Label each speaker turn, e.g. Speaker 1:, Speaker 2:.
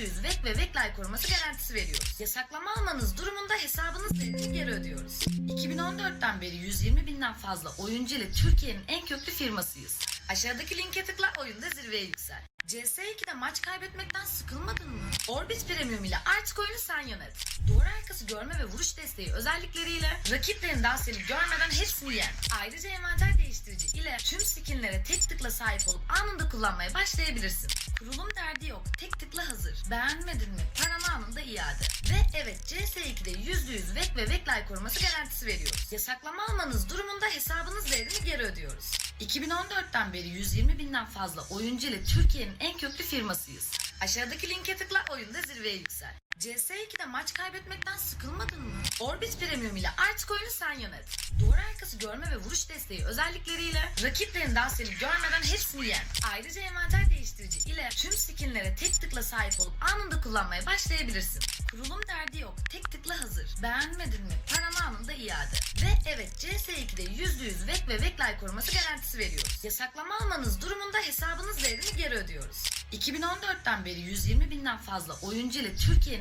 Speaker 1: %100 VEK ve VEKLAY koruması garantisi veriyoruz. Yasaklama almanız durumunda hesabınız değerini geri ödüyoruz. 2014'ten beri 120 binden fazla oyuncu ile Türkiye'nin en köklü firmasıyız. Aşağıdaki linke tıkla oyunda zirveye yüksel. CS2'de maç kaybetmekten sıkılmadın mı? Orbit Premium ile artık oyunu sen yönet. Duvar arkası görme ve vuruş desteği özellikleriyle rakiplerin daha seni görmeden hepsini yen. Ayrıca envanter değiştirici ile tüm skinlere tek tıkla sahip olup anında kullanmaya başlayabilirsin. Kurulum derdi yok. Tıkla hazır. Beğenmedin mi? Paranı anında iade. Ve evet CS2'de %100 VEK ve VEKLAY koruması garantisi veriyoruz. Yasaklama almanız durumunda hesabınız değerini geri ödüyoruz. 2014'ten beri 120 binden fazla oyuncu ile Türkiye'nin en köklü firmasıyız. Aşağıdaki linke tıkla oyunda zirveye yüksel. CS2'de maç kaybetmekten sıkılmadın mı? Orbit Premium ile artık oyunu sen yönet. Duvar arkası görme ve vuruş desteği özellikleriyle rakiplerin daha seni görmeden hepsini yen. Ayrıca envanter değiştirici ile tüm skinlere tek tıkla sahip olup anında kullanmaya başlayabilirsin. Kurulum derdi yok. Tek tıkla hazır. Beğenmedin mi? Paranı anında iade. Ve evet CS2'de %100 VEK ve VEKLAY koruması garantisi veriyoruz. Yasaklama almanız durumunda hesabınız değerini geri ödüyoruz. 2014'ten beri 120 binden fazla oyuncu ile Türkiye'nin